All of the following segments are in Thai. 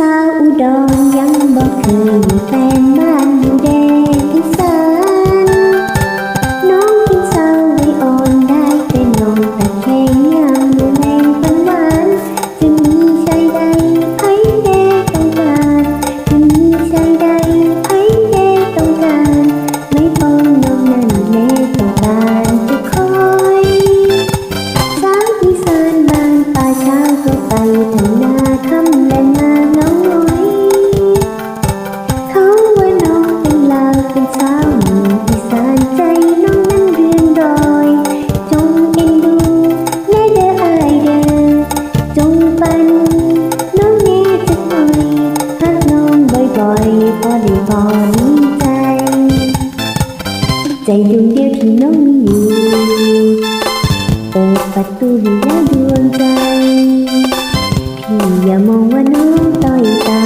สาวอุดรยังบอกเคยมีแฟนบ้านอยู่แด ดวงเดียวที่น้องมีอยู่เปิดประตูให้แล้วดวงใจ พี่อย่ามองว่าน้องต้อยต่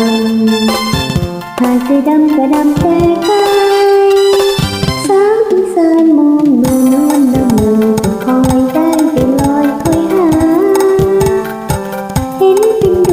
ำผ้าเสื้อดำก็ดำแต่กายสาวอีสานมองดูนอนน้ำมือคอยได้ไปลอยคอยหา เห็นเป็น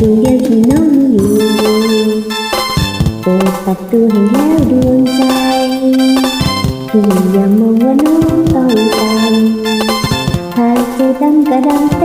ดวงเดียวที่น้องมีอยู่เปิดประตูให้แล้วดวงใจพี่อย่ามองว่าน้องต้องการหากเจอดำกระดำ